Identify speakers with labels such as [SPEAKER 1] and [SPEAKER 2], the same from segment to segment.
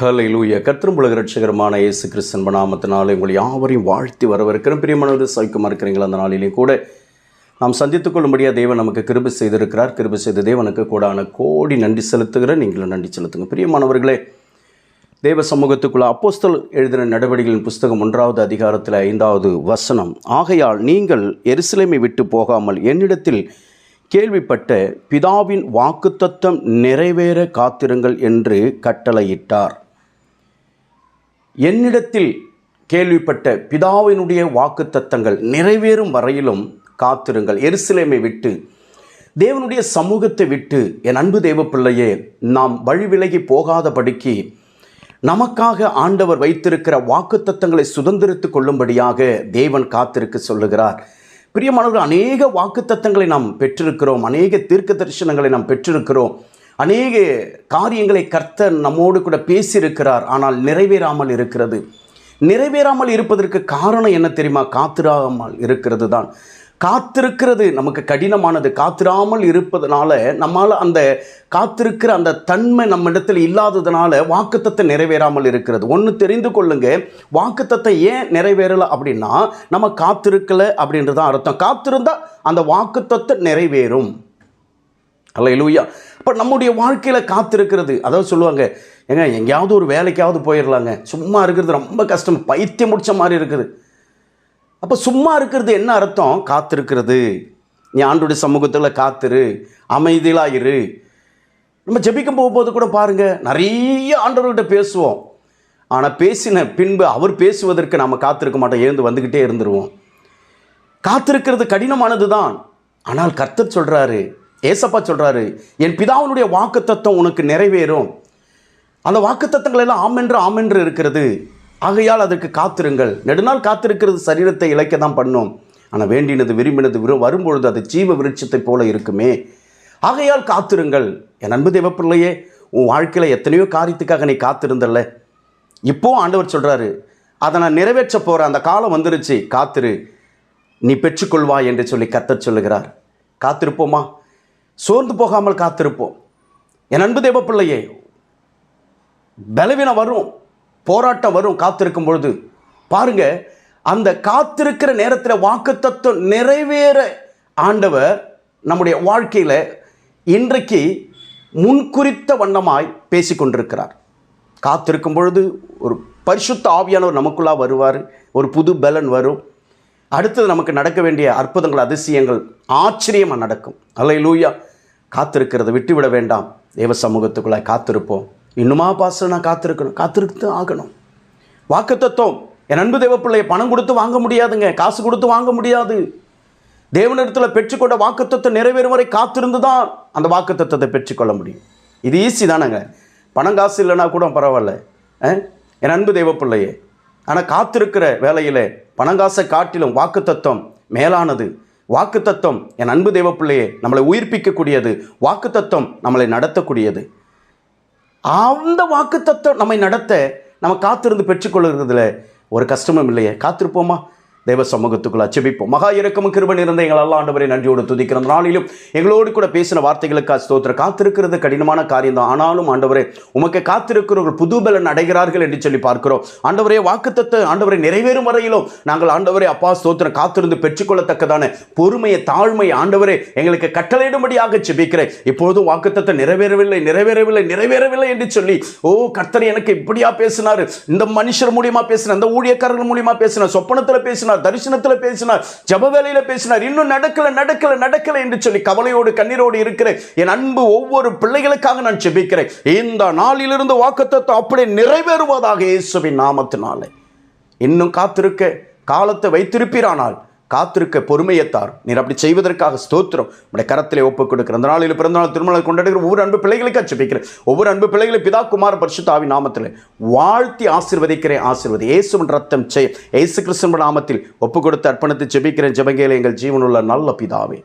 [SPEAKER 1] ஹலையிலூய கத்திரம்புலக ரட்சகரமான இயேசு கிறிஸ்தன் நாமத்தினாலே உங்களை யாவரையும் வாழ்த்தி வரவிருக்கிறோம் பிரியமானது சவிக்குமா இருக்கிறீங்களா? அந்த நாளிலேயும் கூட நாம் சந்தித்துக் கொள்ளும்படியாக தேவன் நமக்கு கிருபி செய்திருக்கிறார். கிருபி செய்த தேவனுக்கு கூடான கோடி நன்றி செலுத்துகிற நீங்களும் நன்றி செலுத்துங்க. பிரியமானவர்களே தேவ சமூகத்துக்குள்ள அப்போஸ்தல் எழுதின நடவடிக்கைகளின் புஸ்தகம் ஒன்றாவது அதிகாரத்தில் ஐந்தாவது வசனம் ஆகையால் நீங்கள் எருசலேமை விட்டு போகாமல் என்னிடத்தில் கேள்விப்பட்ட பிதாவின் வாக்குத்தத்தம் நிறைவேற காத்திருங்கள் என்று கட்டளையிட்டார். என்னிடத்தில் கேள்விப்பட்ட பிதாவினுடைய வாக்குத்தத்தங்கள் நிறைவேறும் வரையிலும் காத்திருங்கள். எருசலேமை விட்டு தேவனுடைய சமூகத்தை விட்டு என் அன்பு தேவ பிள்ளையே நாம் வழிவிலகி போகாதபடிக்கு நமக்காக ஆண்டவர் வைத்திருக்கிற வாக்குத்தத்தங்களை சுதந்திரித்து கொள்ளும்படியாக தேவன் காத்திருக்க சொல்லுகிறார். பிரியமானவர்கள் அநேக வாக்குத்தத்தங்களை நாம் பெற்றிருக்கிறோம். அநேக தீர்க்க தரிசனங்களை நாம் பெற்றிருக்கிறோம். அநேக காரியங்களை கர்த்தர் நம்மோடு கூட பேசியிருக்கிறார் ஆனால் நிறைவேறாமல் இருக்கிறது. நிறைவேறாமல் இருப்பதற்கு காரணம் என்ன தெரியுமா? காத்திராமல் இருக்கிறது தான் காத்திருக்கிறது நமக்கு கடினமானது. காத்திராமல் இருப்பதனால நம்மால் அந்த காத்திருக்கிற அந்த தன்மை நம்மிடத்தில் இல்லாததுனால வாக்குத்தத்தை நிறைவேறாமல் இருக்கிறது. ஒன்று தெரிந்து கொள்ளுங்க. வாக்குத்தத்தை ஏன் நிறைவேறலை அப்படின்னா நம்ம காத்திருக்கலை அப்படின்றது தான் அர்த்தம். காத்திருந்தால் அந்த வாக்குத்தத்தை நிறைவேறும். அல்ல லூயா அப்போ நம்முடைய வாழ்க்கையில் காத்திருக்கிறது. அதாவது சொல்லுவாங்க ஏங்க எங்கேயாவது ஒரு வேலைக்காவது போயிடலாங்க சும்மா இருக்கிறது ரொம்ப கஷ்டம். பைத்தியம் முடிச்ச மாதிரி இருக்குது. அப்போ சும்மா இருக்கிறது என்ன அர்த்தம்? காத்திருக்கிறது. நீ ஆண்டுடைய சமூகத்தில் காத்திரு. அமைதியிலாயிரு. இரு நம்ம ஜெபிக்கும் போகும்போது கூட பாருங்கள் நிறைய ஆண்டவர்கிட்ட பேசுவோம். ஆனால் பேசின பின்பு அவர் பேசுவதற்கு நாம் காத்திருக்க மாட்டோம். எழுந்து வந்துக்கிட்டே இருந்துருவோம். காத்திருக்கிறது கடினமானது தான் ஆனால் கர்த்தர் சொல்கிறாரு ஏசப்பா சொல்கிறாரு என் பிதாவினுடைய வாக்குத்தத்தம் உனக்கு நிறைவேறும். அந்த வாக்குத்தத்தங்கள் எல்லாம் ஆமென்று ஆமென்று இருக்கிறது. ஆகையால் அதற்கு காத்திருங்கள். நெடுநாள் காத்திருக்கிறது சரீரத்தை இழைக்க தான் பண்ணும். ஆனால் வேண்டினது விரும்பினது விரும் வரும்பொழுது அது ஜீவ விருட்சத்தை போல இருக்குமே. ஆகையால் காத்திருங்கள். என் அன்பு தேவப்பிள்ளையே உன் வாழ்க்கையில் எத்தனையோ காரியத்துக்காக நீ காத்திருந்தல்ல. இப்போ ஆண்டவர் சொல்கிறாரு அதை நான் நிறைவேற்ற போகிற அந்த காலம் வந்துருச்சு. காத்திரு. நீ பெற்றுக்கொள்வாய் என்று சொல்லி கத்தர் சொல்லுகிறார். காத்திருப்போமா? சோர்ந்து போகாமல் காத்திருப்போம். என் அன்பு தேவப்பிள்ளையே பலவீனம் வரும் போராட்டம் வரும் காத்திருக்கும் பொழுது பாருங்க அந்த காத்திருக்கிற நேரத்தில் வாக்குத்தத்தம் நிறைவேற ஆண்டவர் நம்முடைய வாழ்க்கையில் இன்றைக்கு முன்குறித்த வண்ணமாய் பேசிக்கொண்டிருக்கிறார் காத்திருக்கும் பொழுது ஒரு பரிசுத்த ஆவியானவர் நமக்குள்ளா வருவார் ஒரு புது பலன் வரும் அடுத்தது நமக்கு நடக்க வேண்டிய அற்புதங்கள் அதிசயங்கள் ஆச்சரியமாக நடக்கும். அல்ல லூயா காத்திருக்கிறத விட்டுவிட வேண்டாம். தேவ சமூகத்துக்குள்ளாய் காத்திருப்போம். இன்னுமா பாச நான் காத்திருக்கணும். காத்திருத்து ஆகணும். வாக்குத்தத்தம். என் அன்பு தேவப்பிள்ளையை பணம் கொடுத்து வாங்க முடியாதுங்க. காசு கொடுத்து வாங்க முடியாது. தேவனிடத்தில் பெற்றுக்கொண்ட வாக்குத்தத்தை நிறைவேறும் வரை காத்திருந்து தான் அந்த வாக்குத்தத்தை பெற்றுக்கொள்ள முடியும். இது ஈஸி தானேங்க. பணம் காசு இல்லைனா கூட பரவாயில்ல. என் அன்பு தேவப்பிள்ளையே. ஆனால் காத்திருக்கிற வேலையில் பணங்காசை காட்டிலும் வாக்குத்தத்தம் மேலானது. வாக்குத்தத்தம் என் அன்பு தேவப்பிள்ளையே நம்மளை உயிர்ப்பிக்கக்கூடியது. வாக்குத்தத்தம் நம்மளை நடத்தக்கூடியது. அந்த வாக்குத்தத்தம் நம்மை நடத்த நம்ம காத்திருந்து பெற்றுக்கொள்கிறதுல ஒரு கஷ்டமும் இல்லையே. காத்திருப்போமா? தேவ சமூகத்துக்குள் அச்சபிப்போம். மகா இறக்கமும் கிருபன் இருந்த எங்கள் அல்ல ஆண்டவரை நன்றியோடு துதிக்கிற நாளிலும் எங்களோடு கூட பேசின வார்த்தைகளுக்கு ஸ்தோத்திர காத்திருக்கிறது கடினமான காரியம் தான் ஆனாலும் ஆண்டவரே உமக்கு காத்திருக்கிறவர்கள் புதுபலன் அடைகிறார்கள் என்று சொல்லி பார்க்கிறோம். ஆண்டவரே வாக்குத்தத்தை ஆண்டவரை நிறைவேறும் வரையிலும் நாங்கள் ஆண்டவரே அப்பா ஸ்தோத்திரம் காத்திருந்து பெற்றுக்கொள்ளத்தக்கதான பொறுமையை தாழ்மை ஆண்டவரே எங்களுக்கு கட்டளையிடும்படியாக செபிக்கிறேன் இப்பொழுதும் வாக்குத்தத்தை நிறைவேறவில்லை நிறைவேறவில்லை நிறைவேறவில்லை என்று சொல்லி ஓ கர்த்தர் எனக்கு இப்படியா பேசினார். இந்த மனுஷர் மூலியமா பேசின இந்த ஊழியக்காரர்கள் மூலியமா பேசின சொப்பனத்தில் பேசினார். தரிசனத்தில் பேசினார் ஜப வேலையில் பேசினார் இன்னும் நடக்கல நடக்கல நடக்கல என்று சொல்லி கவலையோடு கண்ணீரோடு இருக்கிற என் அன்பு ஒவ்வொரு பிள்ளைகளுக்காக நான் செபிக்கிறேன் இந்த நாளிலிருந்து வாக்குத்தத்தை அப்படியே நிறைவேறுவதாக இயேசுவின் நாமத்தினாலே. இன்னும் காத்திருக்க காலத்தை வைத்திருப்பீரானால் காத்திருக்க பொறுமையத்தார் நீர் அப்படி செய்வதற்காக ஸ்தோத்திரம். உடைய கரத்திலே ஒப்புக் கொடுக்கிற அந்த நாளில் பிறந்தநாள் திருமணம் கொண்டாடுகிற ஒவ்வொரு அன்பு பிள்ளைகளுக்கு அச்சுப்பிக்கிறேன் ஒவ்வொரு அன்பு பிள்ளைகளை பிதா குமார பரிசுத்தாவி நாமத்தில் வாழ்த்தி ஆசிர்வதிக்கிறேன் ஆசிர்வதி. இயேசுவின் ரத்தம் செய் இயேசு கிறிஸ்துவ நாமத்தில் ஒப்பு கொடுத்து அர்ப்பணத்தை ஜெபிக்கிறேன். ஜெபங்கேல எங்கள் ஜீவனுள்ள நல்ல பிதாவே.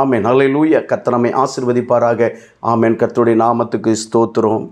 [SPEAKER 1] ஆமேன். நல்ல கத்தனமை ஆசிர்வதிப்பாராக. ஆமேன். கத்துடைய நாமத்துக்கு ஸ்தோத்திரம்.